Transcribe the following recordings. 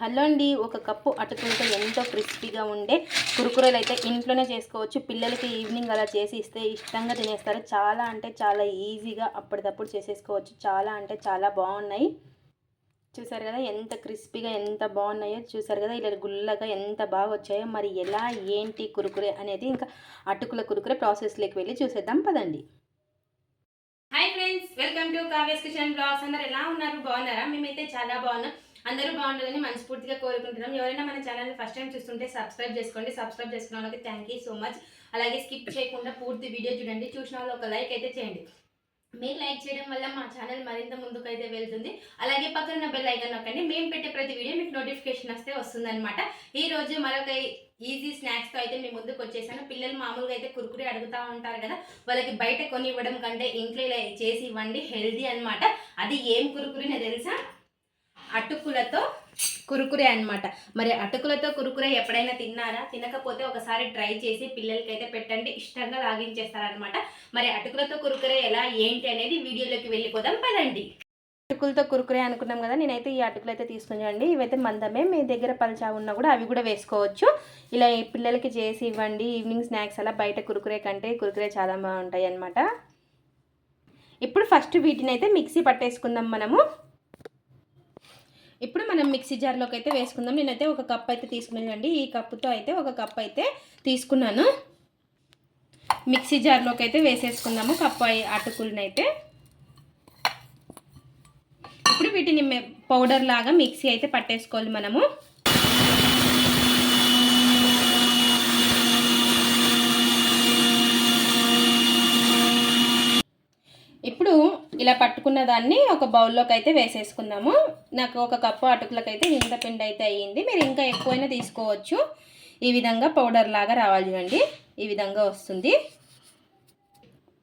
Hello అండి ఒక cup అటుకులతో ఎంతో క్రిస్పీగా ఉండే కురుకురేలు అయితే ఇంట్లోనే చేసుకోవచ్చు. పిల్లలకి ఈవినింగ్ అలా చేసి ఇస్తే ఇష్టంగా తినేస్తారు. చాలా అంటే చాలా ఈజీగా అప్పటిదప్పుడు చేసేసుకోవచ్చు. చాలా అంటే చాలా బాగున్నాయి. చూసారు కదా ఎంత క్రిస్పీగా ఎంత బాగున్నాయో చూసారు కదా ఇలా గుల్లగా ఎంత బాగా వచ్చాయో. మరి ఎలా ఏంటి కురుకురే అనేది ఇంకా అటుకుల కురుకురే ప్రాసెస్లోకి వెళ్ళి చూసేద్దాం. పదండి. Hi friends welcome to Kavya's kitchen blogs. అందరు ఎలా ఉన్నారు? బాగున్నారా? మేమైతే చాలా బాగున్నాం. అందరూ బాగుండాలని మనస్ఫూర్తిగా కోరుకుంటున్నాం. ఎవరైనా మన ఛానల్ ఫస్ట్ టైం చూస్తుంటే సబ్స్క్రైబ్ చేసుకోండి. సబ్స్క్రైబ్ చేసుకున్న వాళ్ళకి థ్యాంక్ యూ సో మచ్ అలాగే స్కిప్ చేయకుండా పూర్తి వీడియో చూడండి. చూసిన వాళ్ళు ఒక లైక్ అయితే చేయండి. మీరు లైక్ చేయడం వల్ల మా ఛానల్ మరింత ముందుకు అయితే వెళ్తుంది. అలాగే పక్కన బెల్ ఐకాన్ నొక్కండి. మేము పెట్టే ప్రతి వీడియో మీకు నోటిఫికేషన్ వస్తే వస్తుందన్నమాట. ఈ రోజు మరొక ఈజీ స్నాక్స్తో అయితే మీ ముందుకు వచ్చేసాను. పిల్లలు మామూలుగా అయితే కురుకురే అడుగుతూ ఉంటారు కదా. వాళ్ళకి బయట కొని ఇవ్వడం కంటే ఇంట్లో ఇలా చేసి ఇవ్వండి. హెల్దీ అనమాట అది ఏం కురుకురినే తెలుసా? అటుకులతో కురుకురే అన్నమాట. మరి అటుకులతో కురుకురే ఎప్పుడైనా తిన్నారా? తినకపోతే ఒకసారి ట్రై చేసి పిల్లలకి అయితే పెట్టండి. ఇష్టంగా లాగించేస్తారనమాట మరి అటుకులతో కురుకురే ఎలా ఏంటి అనేది వీడియోలోకి వెళ్ళిపోదాం. పదండి. అటుకులతో కురుకురే అనుకున్నాం కదా నేనైతే ఈ అటుకులు అయితే తీసుకున్నాండి ఇవైతే మందమే మీ దగ్గర పల్చా ఉన్నా కూడా అవి కూడా వేసుకోవచ్చు. ఇలా ఈ పిల్లలకి చేసి ఇవ్వండి ఈవినింగ్ స్నాక్స్ అలా బయట కురుకురే కంటే కురుకురే చాలా బాగుంటాయి అనమాట ఇప్పుడు ఫస్ట్ వీటిని అయితే మిక్సీ పట్టేసుకుందాం మనము. ఇప్పుడు మనం మిక్సీ జార్లోకి అయితే వేసుకుందాం. నేనైతే ఒక కప్ అయితే తీసుకున్నానండి. ఈ కప్పుతో అయితే ఒక కప్ అయితే తీసుకున్నాను. మిక్సీ జార్లోకి అయితే వేసేసుకుందాము కప్పు అటుకులనైతే. అయితే ఇప్పుడు వీటిని పౌడర్ లాగా మిక్సీ అయితే పట్టేసుకోవాలి మనము ఇప్పుడు ఇలా పట్టుకున్న దాన్ని ఒక బౌల్లోకి అయితే వేసేసుకుందాము. నాకు ఒక కప్పు అటుకులకు అయితే ఇంత పిండి అయితే అయ్యింది. మీరు ఇంకా ఎక్కువైనా తీసుకోవచ్చు. ఈ విధంగా పౌడర్ లాగా రావాలి చూడండి. ఈ విధంగా వస్తుంది.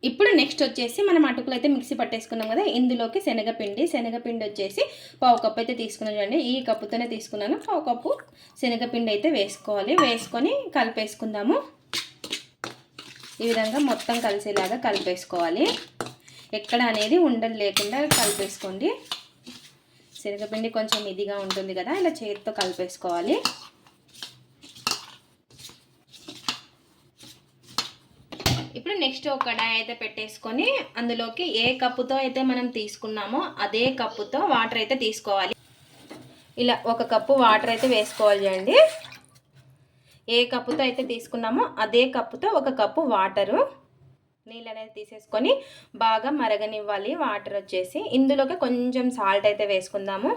ఇప్పుడు నెక్స్ట్ వచ్చేసి మనం అటుకులు అయితే మిక్సీ పట్టేసుకున్నాం కదా ఇందులోకి శనగపిండి శనగపిండి వచ్చేసి పావు కప్పు అయితే తీసుకున్నాను చూడండి. ఈ కప్పుతోనే తీసుకున్నాను. పావు కప్పు శనగపిండి అయితే వేసుకోవాలి. వేసుకొని కలిపేసుకుందాము. ఈ విధంగా మొత్తం కలిసేలాగా కలిపేసుకోవాలి. ఎక్కడ అనేది ఉండలు లేకుండా కలిపేసుకోండి. శనగపిండి కొంచెం ఇదిగా ఉంటుంది కదా ఇలా చేతితో కలిపేసుకోవాలి. ఇప్పుడు నెక్స్ట్ ఒక కడాయి అయితే పెట్టేసుకొని అందులోకి ఏ కప్పుతో అయితే మనం తీసుకున్నామో అదే కప్పుతో వాటర్ అయితే తీసుకోవాలి. ఇలా ఒక కప్పు వాటర్ అయితే వేసుకోవాలి అండి ఏ కప్పుతో అయితే తీసుకున్నామో అదే కప్పుతో ఒక కప్పు వాటరు. నీళ్ళు అనేది తీసేసుకొని బాగా మరగనివ్వాలి. వాటర్ వచ్చేసి ఇందులోకి కొంచెం సాల్ట్ అయితే వేసుకుందాము.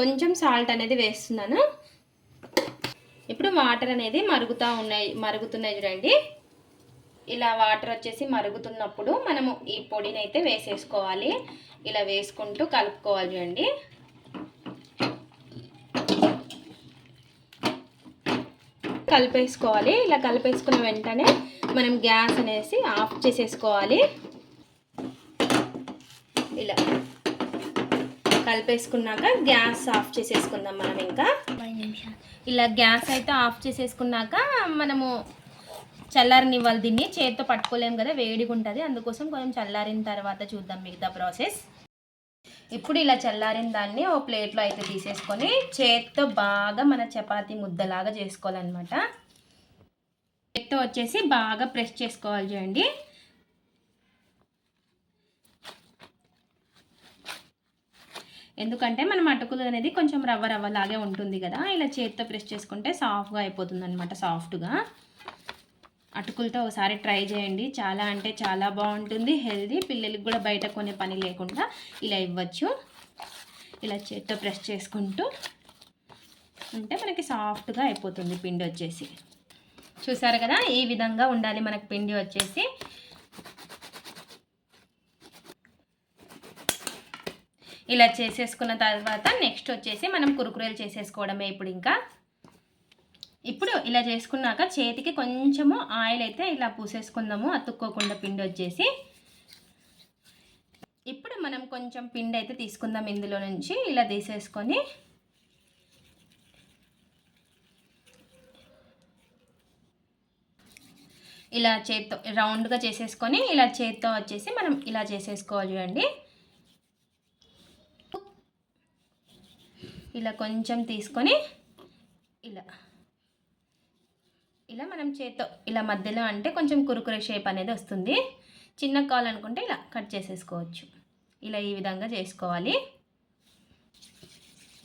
కొంచెం సాల్ట్ అనేది వేస్తున్నాను. ఇప్పుడు వాటర్ అనేది మరుగుతూ ఉన్నాయి మరుగుతున్నాయి చూడండి. ఇలా వాటర్ వచ్చేసి మరుగుతున్నప్పుడు మనము ఈ పొడిని అయితే వేసేసుకోవాలి. ఇలా వేసుకుంటూ కలుపుకోవాలి చూడండి. కలిపేసుకోవాలి. ఇలా కలిపేసుకున్న వెంటనే మనం గ్యాస్ అనేసి ఆఫ్ చేసేసుకోవాలి. ఇలా కలిపేసుకున్నాక గ్యాస్ ఆఫ్ చేసేసుకుందాం మనం ఇంకా. ఇలా గ్యాస్ అయితే ఆఫ్ చేసేసుకున్నాక మనము చల్లారనివ్వాలి దీన్ని. చేతితో పట్టుకోలేము కదా వేడిగా ఉంటుంది అందుకోసం కొంచెం చల్లారిన తర్వాత చూద్దాం మిగతా ప్రాసెస్. ఇప్పుడు ఇలా చల్లారిన దాన్ని ఓ ప్లేట్లో అయితే తీసేసుకొని చేత్తో బాగా మన చపాతీ ముద్దలాగా చేసుకోవాలన్నమాట. చేత్తో వచ్చేసి బాగా ప్రెస్ చేసుకోవాలి చూడండి. ఎందుకంటే మనం అటుకులు అనేది కొంచెం రవ్వ రవ్వ లాగే ఉంటుంది కదా ఇలా చేత్తో ప్రెస్ చేసుకుంటే సాఫ్ట్గా అయిపోతుంది అనమాట సాఫ్ట్గా. అటుకులతో ఒకసారి ట్రై చేయండి. చాలా అంటే చాలా బాగుంటుంది హెల్దీ. పిల్లలకి కూడా బయట కొనే పని లేకుండా ఇలా ఇవ్వచ్చు. ఇలా చేత్తో ప్రెస్ చేసుకుంటూ ఉంటే మనకి సాఫ్ట్గా అయిపోతుంది పిండి వచ్చేసి. చూసారు కదా ఈ విధంగా ఉండాలి మనకు పిండి వచ్చేసి. ఇలా చేసేసుకున్న తర్వాత నెక్స్ట్ వచ్చేసి మనం కురుకురేలు చేసేసుకోవడమే ఇప్పుడు ఇంకా. ఇప్పుడు ఇలా చేసుకున్నాక చేతికి కొంచెము ఆయిల్ అయితే ఇలా పూసేసుకుందాము అతుక్కోకుండా పిండి వచ్చేసి. ఇప్పుడు మనం కొంచెం పిండి అయితే తీసుకుందాం ఇందులో నుంచి ఇలా తీసేసుకొని. ఇలా చేత్తో రౌండ్గా చేసేసుకొని ఇలా చేత్తో వచ్చేసి మనం ఇలా చేసేసుకోవాలి చూడండి. ఇలా కొంచెం తీసుకొని ఇలా. ఇలా మనం చేత్తో ఇలా మధ్యలో అంటే కొంచెం కురుకురే షేప్ అనేది వస్తుంది. చిన్న కావాలనుకుంటే ఇలా కట్ చేసేసుకోవచ్చు. ఇలా ఈ విధంగా చేసుకోవాలి.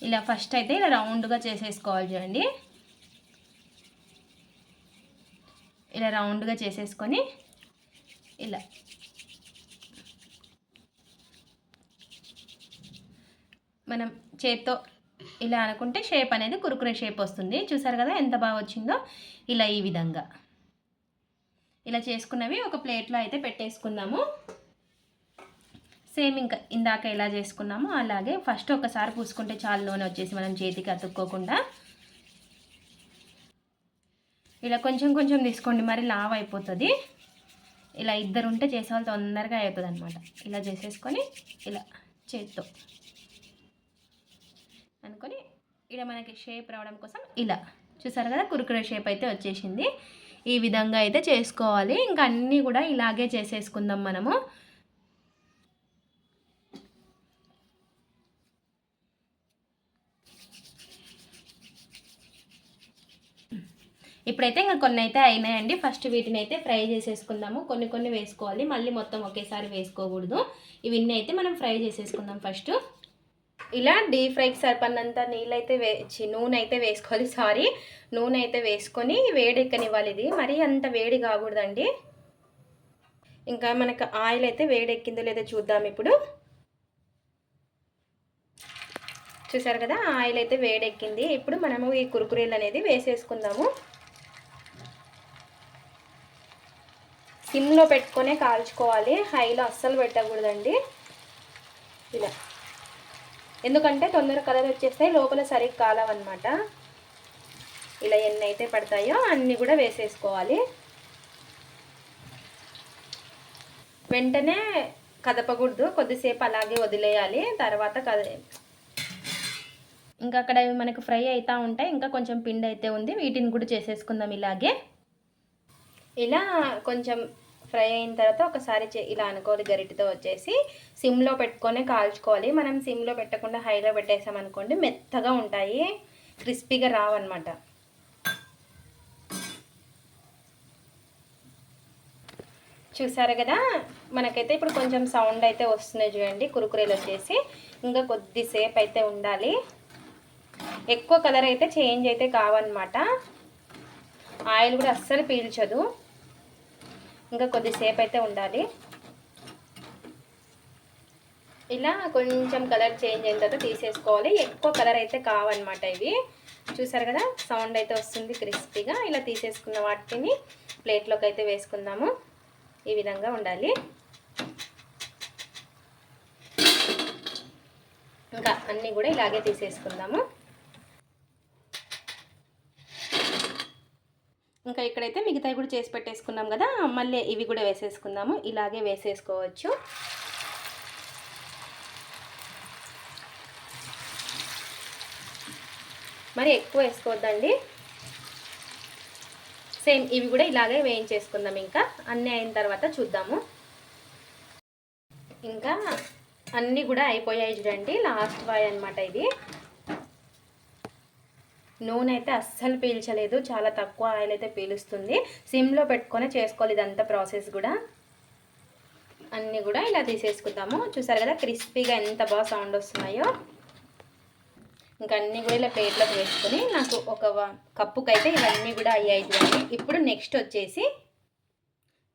ఇలా ఫస్ట్ అయితే ఇలా రౌండ్గా చేసేసుకోవాలి చూడండి. ఇలా రౌండ్గా చేసేసుకొని ఇలా మనం చేత్తో ఇలా అనుకుంటే షేప్ అనేది కురుకురే షేప్ వస్తుంది. చూసారు కదా ఎంత బాగా వచ్చిందో? ఇలా ఈ విధంగా. ఇలా చేసుకున్నవి ఒక ప్లేట్లో అయితే పెట్టేసుకుందాము. సేమ్ ఇంకా ఇందాక ఎలా చేసుకున్నామో అలాగే ఫస్ట్ ఒకసారి పూసుకుంటే చాలు నూనె వచ్చేసి మనం చేతికి అతుక్కోకుండా. ఇలా కొంచెం కొంచెం తీసుకోండి మరి లావ్ అయిపోతుంది. ఇలా ఇద్దరు ఉంటే చేసేవాళ్ళు తొందరగా అవుతుంది అనమాట ఇలా చేసేసుకొని ఇలా చేత్తో అనుకొని ఇలా మనకి షేప్ రావడం కోసం ఇలా. చూసారు కదా? కురుకురే షేప్ అయితే వచ్చేసింది. ఈ విధంగా అయితే చేసుకోవాలి. ఇంకా అన్నీ కూడా ఇలాగే చేసేసుకుందాం మనము. ఇప్పుడైతే ఇంకా కొన్ని అయితే అయినాయండి. ఫస్ట్ వీటిని అయితే ఫ్రై చేసేసుకుందాము. కొన్ని కొన్ని వేసుకోవాలి. మళ్ళీ మొత్తం ఒకేసారి వేసుకోకూడదు. ఇవన్నీ అయితే మనం ఫ్రై చేసేసుకుందాం ఫస్ట్. ఇలా డీప్ ఫ్రైకి సరిపడినంత నీళ్ళు అయితే వే నూనె అయితే వేసుకోవాలి. సారీ నూనె అయితే వేసుకొని వేడెక్కనివ్వాలి ఇది. మరీ అంత వేడి కాకూడదండి. ఇంకా మనకు ఆయిల్ అయితే వేడెక్కిందో లేదో చూద్దాం ఇప్పుడు. చూసారు కదా ఆయిల్ అయితే వేడెక్కింది. ఇప్పుడు మనము ఈ కురుకురేలు అనేది వేసేసుకుందాము. సిమ్లో పెట్టుకొనే కాల్చుకోవాలి. హైలో అస్సలు పెట్టకూడదండి. ఇలా. ఎందుకంటే తొందర కలర్ వచ్చేస్తాయి లోపల సరిగ్గా కాలవన్నమాట ఇలా ఎన్ని అయితే పడతాయో అన్నీ కూడా వేసేసుకోవాలి. వెంటనే కదపకూడదు కొద్దిసేపు అలాగే వదిలేయాలి తర్వాత కద ఇంకా అక్కడ మనకు ఫ్రై అవుతూ ఉంటాయి ఇంకా కొంచెం పిండి అయితే ఉంది వీటిని కూడా చేసేసుకుందాం ఇలాగే. ఇలా కొంచెం ఫ్రై అయిన తర్వాత ఒకసారి ఇలా అనుకోవాలి గరిటతో వచ్చేసి సిమ్లో పెట్టుకొని కాల్చుకోవాలి. మనం సిమ్లో పెట్టకుండా హైలో పెట్టేసామనుకోండి మెత్తగా ఉంటాయి క్రిస్పీగా రావన్నమాట. చూసారు కదా? మనకైతే ఇప్పుడు కొంచెం సౌండ్ అయితే వస్తున్నాయి చూడండి కురుకురేలు వచ్చేసి. ఇంకా కొద్దిసేపు అయితే ఉండాలి. ఎక్కువ కలర్ అయితే చేంజ్ అయితే కావన్నమాట. ఆయిల్ కూడా అస్సలు పీల్చదు. ఇంకా కొద్దిసేపు అయితే ఉండాలి. ఇలా కొంచెం కలర్ చేంజ్ అయిన తర్వాత తీసేసుకోవాలి. ఎక్కువ కలర్ అయితే కావన్నమాట ఇవి. చూసారు కదా సౌండ్ అయితే వస్తుంది క్రిస్పీగా. ఇలా తీసేసుకున్న వాటిని ప్లేట్లోకి అయితే వేసుకుందాము. ఈ విధంగా ఉండాలి. ఇంకా అన్నీ కూడా ఇలాగే తీసేసుకుందాము. ఇంకా ఇక్కడైతే మిగతాయి కూడా చేసి పెట్టేసుకున్నాం కదా మళ్ళీ ఇవి కూడా వేసేసుకుందాము. ఇలాగే వేసేసుకోవచ్చు. మరి ఎక్కువ వేసుకోవద్దండి. సేమ్ ఇవి కూడా ఇలాగే వేయించేసుకుందాం ఇంకా. అన్నీ అయిన తర్వాత చూద్దాము. ఇంకా అన్నీ కూడా అయిపోయాయి చూడండి లాస్ట్ బాయ్ అనమాట ఇది నూనె అయితే అస్సలు పీల్చలేదు చాలా తక్కువ ఆయిల్ అయితే పీలుస్తుంది. సిమ్లో పెట్టుకొని చేసుకోవాలి ఇదంతా ప్రాసెస్ కూడా. అన్నీ కూడా ఇలా తీసేసుకుందాము. చూసారు కదా క్రిస్పీగా ఎంత బాగా సౌండ్ వస్తున్నాయో. ఇంకా అన్నీ కూడా ఇలా ప్లేట్లోకి వేసుకొని నాకు ఒక కప్పుకి అయితే ఇవన్నీ కూడా అయ్యాయి చూడండి. ఇప్పుడు నెక్స్ట్ వచ్చేసి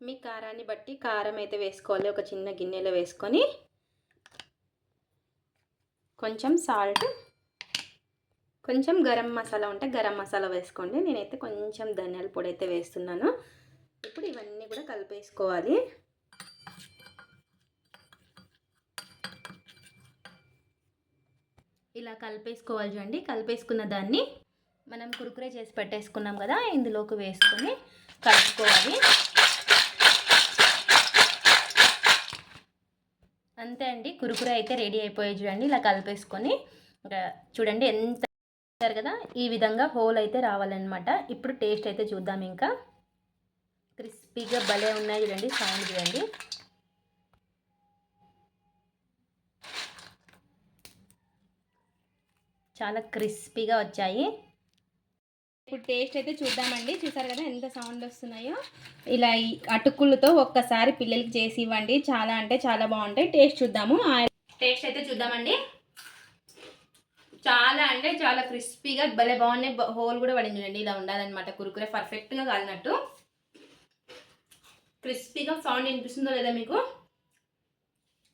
మీ కారాన్ని బట్టి కారం అయితే వేసుకోవాలి ఒక చిన్న గిన్నెలో వేసుకొని. కొంచెం సాల్ట్ కొంచెం గరం మసాలా ఉంటే గరం మసాలా వేసుకోండి. నేనైతే కొంచెం ధనియాల పొడి అయితే వేస్తున్నాను. ఇప్పుడు ఇవన్నీ కూడా కలిపేసుకోవాలి. ఇలా కలిపేసుకోవాలి చూడండి. కలిపేసుకున్న దాన్ని మనం కురుకురే చేసి పెట్టేసుకున్నాం కదా ఇందులోకి వేసుకొని కలుపుకోవాలి. అంతే అండి. కురుకురే అయితే రెడీ అయిపోయాయి చూడండి. ఇలా కలిపేసుకొని చూడండి ఎంత చూసారు కదా? ఈ విధంగా హోల్ అయితే రావాలన్నమాట. ఇప్పుడు టేస్ట్ అయితే చూద్దాం ఇంకా. క్రిస్పీగా భలే ఉన్నాయి చూడండి సౌండ్ చూడండి. చాలా క్రిస్పీగా వచ్చాయి. ఇప్పుడు టేస్ట్ అయితే చూద్దామండి. చూసారు కదా ఎంత సౌండ్ వస్తున్నాయో? ఇలా ఈ అటుకులతో ఒక్కసారి పిల్లలకి చేసి ఇవ్వండి. చాలా అంటే చాలా బాగుంటాయి. టేస్ట్ చూద్దాము. టేస్ట్ అయితే చూద్దామండి. చాలా అంటే చాలా క్రిస్పీగా భలే బాగున్నాయి. బ- హోల్ కూడా పడింది చూడండి. ఇలా ఉండాలన్నమాట. కురుకురే పర్ఫెక్ట్గా కాలినట్టు. క్రిస్పీగా సౌండ్ వినిపిస్తుందో లేదా మీకు?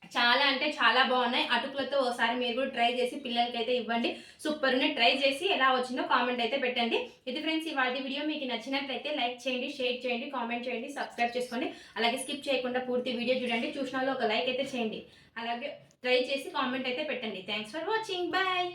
చాలా అంటే చాలా బాగున్నాయి. అటుకులతో ఒకసారి మీరు కూడా ట్రై చేసి పిల్లలకి అయితే ఇవ్వండి. సూపర్ ఉన్నాయి. ట్రై చేసి ఎలా వచ్చిందో కామెంట్ అయితే పెట్టండి. ఇది ఫ్రెండ్స్ ఇవాళ వీడియో. మీకు నచ్చినట్లయితే లైక్ చేయండి షేర్ చేయండి కామెంట్ చేయండి సబ్స్క్రైబ్ చేసుకోండి. అలాగే స్కిప్ చేయకుండా పూర్తి వీడియో చూడండి. చూసిన ఒక లైక్ అయితే చేయండి. అలాగే ట్రై చేసి కామెంట్ అయితే పెట్టండి. Thanks for watching. బాయ్.